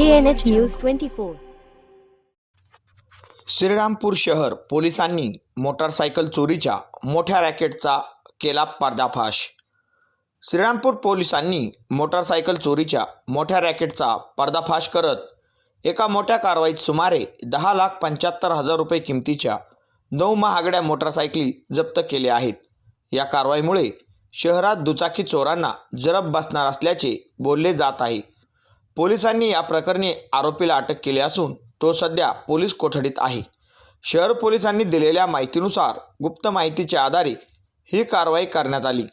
KNH News 24. Shrirampur शहर पोलिसांनी motorcycle चोरीच्या मोठ्या रॅकेटचा केला पर्दाफाश. श्रीरामपूर पोलिसांनी मोटारसायकल चोरीच्या मोठ्या रॅकेटचा पर्दाफाश करत एका मोठ्या कारवाईत सुमारे दहा लाख पंच्याहत्तर हजार रुपये किमतीच्या नऊ महागड्या मोटारसायकली जप्त केल्या आहेत. या कारवाईमुळे शहरात दुचाकी चोरांना जरब बसणार असल्याचे बोलले जात आहे. पोलिसांनी या प्रकरणी आरोपीला अटक केली असून तो सध्या पोलीस कोठडीत आहे. शहर पोलिसांनी दिलेल्या माहितीनुसार गुप्त माहितीच्या आधारे ही कारवाई करण्यात आली.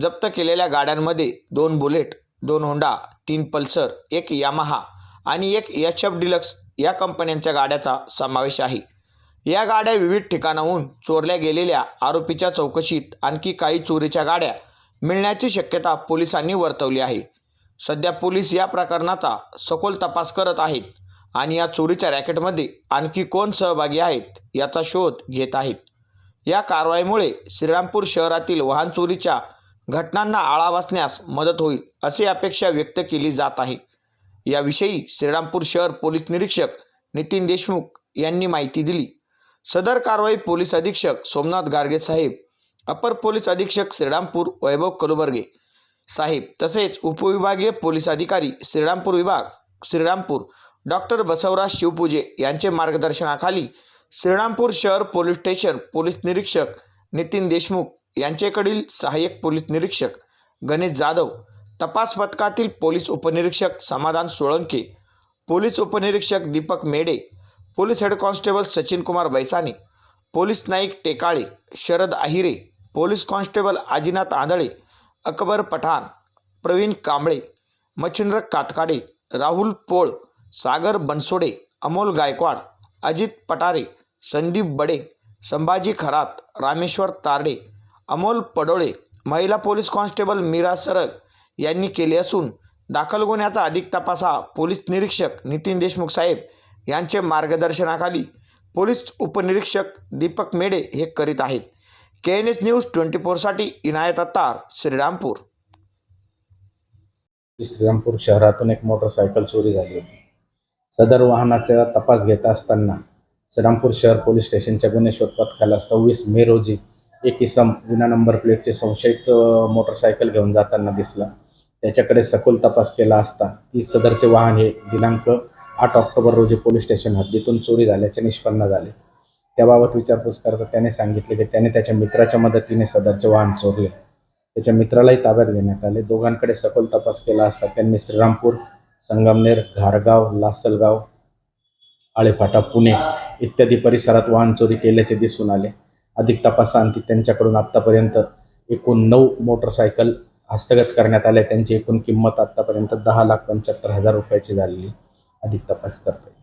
जप्त केलेल्या गाड्यांमध्ये दोन बुलेट दोन होंडा तीन पल्सर एक यामाहा आणि एक एच एफ डिलक्स या कंपन्यांच्या गाड्याचा समावेश आहे. या गाड्या विविध ठिकाणाहून चोरल्या गेलेल्या आरोपीच्या चौकशीत आणखी काही चोरीच्या गाड्या मिळण्याची शक्यता पोलिसांनी वर्तवली आहे. सध्या पोलीस या प्रकरणाचा सखोल तपास करत आहेत आणि या चोरीच्या रॅकेटमध्ये आणखी कोण सहभागी आहेत याचा शोध घेत आहेत. या कारवाईमुळे श्रीरामपूर शहरातील वाहन चोरीच्या घटनांना आळा बसण्यास मदत होईल अशी अपेक्षा व्यक्त केली जात आहे. याविषयी श्रीरामपूर शहर पोलीस निरीक्षक नितीन देशमुख यांनी माहिती दिली. सदर कारवाई पोलीस अधीक्षक सोमनाथ गारगे साहेब अपर पोलीस अधीक्षक श्रीरामपूर वैभव कलुबर्गे साहेब तसेच उपविभागीय पोलीस अधिकारी श्रीरामपूर विभाग श्रीरामपूर डॉक्टर बसवराज शिवपूजे यांचे मार्गदर्शनाखाली श्रीरामपूर शहर पोलीस स्टेशन पोलीस निरीक्षक नितीन देशमुख यांचेकडील सहाय्यक पोलीस निरीक्षक गणेश जाधव तपास पथकातील पोलीस उपनिरीक्षक समाधान सोळंके पोलीस उपनिरीक्षक Deepak Mede police head constable Sachin Kumar Baisane police Naik Tekale Sharad Ahire police constable Ajinath Andhale Akbar Pathan Pravin Kamble Machhindra Katkade Rahul Pol Sagar Bansode Amol Gaikwad Ajit Patare Sandeep Bade Sambhaji Kharat Rameshwar Tarde Amol Padole महिला police constable Mira सरग यांनी केले असून दाखल गुन्ह्याचा अधिक तपास हा पोलीस निरीक्षक नितीन देशमुख साहेब यांचे मार्गदर्शनाखाली पोलीस उपनिरीक्षक दीपक मेडे हे करीत आहेत. K N S news twenty फोरसाठी Inayat Attar Shrirampur. Shrirampur शहरातून एक मोटरसायकल चोरी झाली होती. सदर वाहनाचा तपास घेत असताना श्रीरामपूर शहर पोलीस स्टेशनच्या गुन्हे शोध पथकाला सव्वीस मे रोजी एक इसम विना नंबर प्लेटचे संशयित मोटरसायकल घेऊन जाताना दिसला. त्याच्याकडे सखोल तपास केला असता की सदरचे वाहन हे दिनांक आठ ऑक्टोबर रोजी पोलीस स्टेशन हद्दीतून चोरी झाल्याचे निष्पन्न झाले. त्याबाबत विचारपूस करता त्याने सांगितले की त्याने त्याच्या मित्राच्या मदतीने सदरचे वाहन चोरले त्याच्या मित्रालाही ताब्यात घेण्यात आले. दोघांकडे सखोल तपास केला असता त्यांनी श्रीरामपूर संगमनेर घारगाव लासलगाव आळेफाटा पुणे इत्यादी परिसरात वाहन चोरी केल्याचे दिसून आले. अधिक तपासांती त्यांच्याकडून आत्तापर्यंत एकूण नऊ मोटरसायकल हस्तगत करण्यात आल्या. त्यांची एकूण किंमत आत्तापर्यंत दहा लाख पंच्याहत्तर हजार रुपयाची झालेली. अधिक तपास करते